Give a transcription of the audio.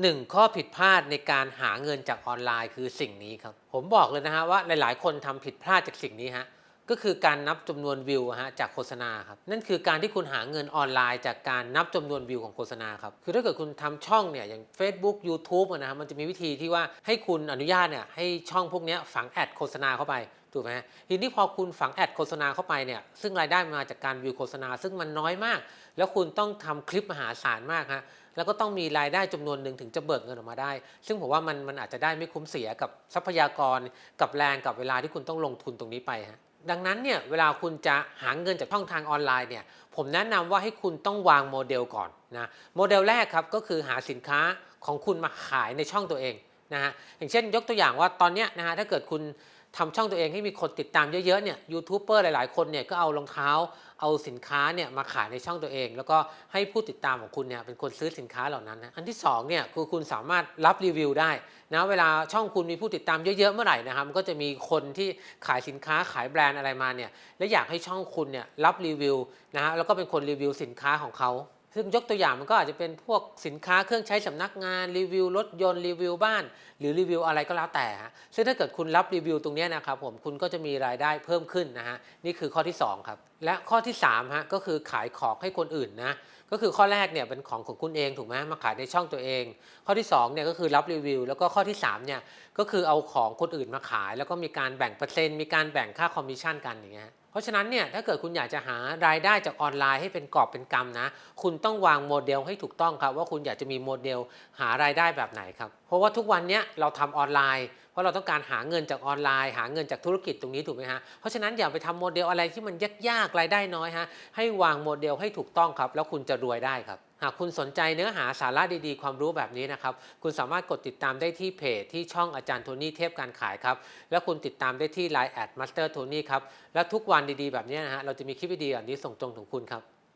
หนึ่งข้อผิดพลาดในการหาเงินจากออนไลน์คือสิ่งนี้ครับ ผมบอกเลยนะฮะว่าหลายๆ คนทำผิดพลาดจากสิ่งนี้ฮะก็คือการนับจำนวนวิวฮะจากโฆษณาครับนั่นคือการที่คุณหาเงินออนไลน์ จากการนับจำนวนวิวของโฆษณาครับคือถ้าเกิดคุณทำช่องเนี่ยอย่าง Facebook YouTube อะนะครับมันจะมีวิธีที่ว่าให้คุณอนุญาตเนี่ยให้ช่องพวกนี้ฝังแอดโฆษณาเข้าไป ถูกไหมทีนี้พอคุณฝังแอดโฆษณาเข้าไปเนี่ยซึ่งรายได้มาจากการวิวโฆษณา ซึ่งมันน้อยมาก แล้วคุณต้องทำคลิปมหาศาลมากฮะแล้วก็ต้องมีรายได้จำนวนหนึ่งถึงจะเบิกเงินออกมาได้ ซึ่งผมว่ามันมันอาจจะได้ไม่คุ้มเสียกับทรัพยากร กับแรงกับเวลาที่คุณต้องลงทุนตรงนี้ไปฮะดังนั้นเนี่ยเวลาคุณจะหาเงินจากช่องทางออนไลน์เนี่ยผมแนะนำว่าให้คุณต้องวางโมเดลก่อนนะโมเดลแรกครับก็คือหาสินค้าของคุณมาขายในช่องตัวเอง นะฮะอย่างเช่นยกตัวอย่างว่าตอนเนี้ยนะฮะถ้าเกิดคุณทำช่องตัวเองให้มีคนติดตามเยอะๆเนี่ยยูทูบเบอร์หลายๆคนเนี่ยก็เอารองเท้าเอาสินค้าเนี่ยมาขายในช่องตัวเอง แล้วก็ให้ผู้ติดตามของคุณเนี่ยเป็นคนซื้อสินค้าเหล่านั้นนะอันที่สองเนี่ยคือคุณสามารถรับรีวิวได้นะเวลาช่องคุณมีผู้ติดตามเยอะๆเมื่อไหร่นะครับมันก็จะมีคนที่ขายสินค้าขายแบรนด์อะไรมาเนี่ยและอยากให้ช่องคุณเนี่ยรับรีวิวนะฮะแล้วก็เป็นคนรีวิวสินค้าของเขา ซึ่งยกตัวอย่างมันก็อาจจะเป็นพวกสินค้าเครื่องใช้สำนักงานรีวิวรถยนต์รีวิวบ้าน หรือรีวิวอะไรก็แล้วแต่ฮะซึ่งถ้าเกิดคุณรับรีวิวตรงนี้นะครับผมคุณก็จะมีรายได้เพิ่มขึ้นนะฮะนี่คือข้อที่สองครับ และข้อที่สามฮะก็คือขายของให้คนอื่นนะก็คือข้อแรกเนี่ยเป็นของของคุณเองถูกไหมมาขายในช่องตัวเอง ข้อที่สองเนี่ยก็คือรับรีวิว แล้วก็ข้อที่สามเนี่ยก็คือเอาของคนอื่นมาขาย แล้วก็มีการแบ่งเปอร์เซ็นต์มีการแบ่งค่าคอมมิชชั่นกันอย่างเงี้ยเพราะฉะนั้นเนี่ยถ้าเกิดคุณอยากจะหารายได้จากออนไลน์ให้เป็นกอบเป็นกำนะ คุณต้องวางโมเดลให้ถูกต้องครับว่าคุณอยากจะมีโมเดลหารายได้แบบไหนครับเพราะว่าทุกวันเนี้ยเราทำออนไลน์ เพราะเราต้องการหาเงินจากออนไลน์ หาเงินจากธุรกิจตรงนี้ถูกไหมฮะเพราะฉะนั้นอย่าไปทำโมเดลอะไรที่มันยากๆรายได้น้อยฮะให้วางโมเดลให้ถูกต้องครับ แล้วคุณจะรวยได้ครับหากคุณสนใจเนื้อหาสาระดีๆ ความรู้แบบนี้นะครับ คุณสามารถกดติดตามได้ที่เพจที่ช่องอาจารย์โทนี่เทพการขายครับ และคุณติดตามได้ที่ Line แอดมาสเตอร์โทนี่ครับ และทุกวันดีๆ แบบนี้นะฮะ เราจะมีคลิปวิดีโอแบบนี้ส่งตรงถึงคุณครับ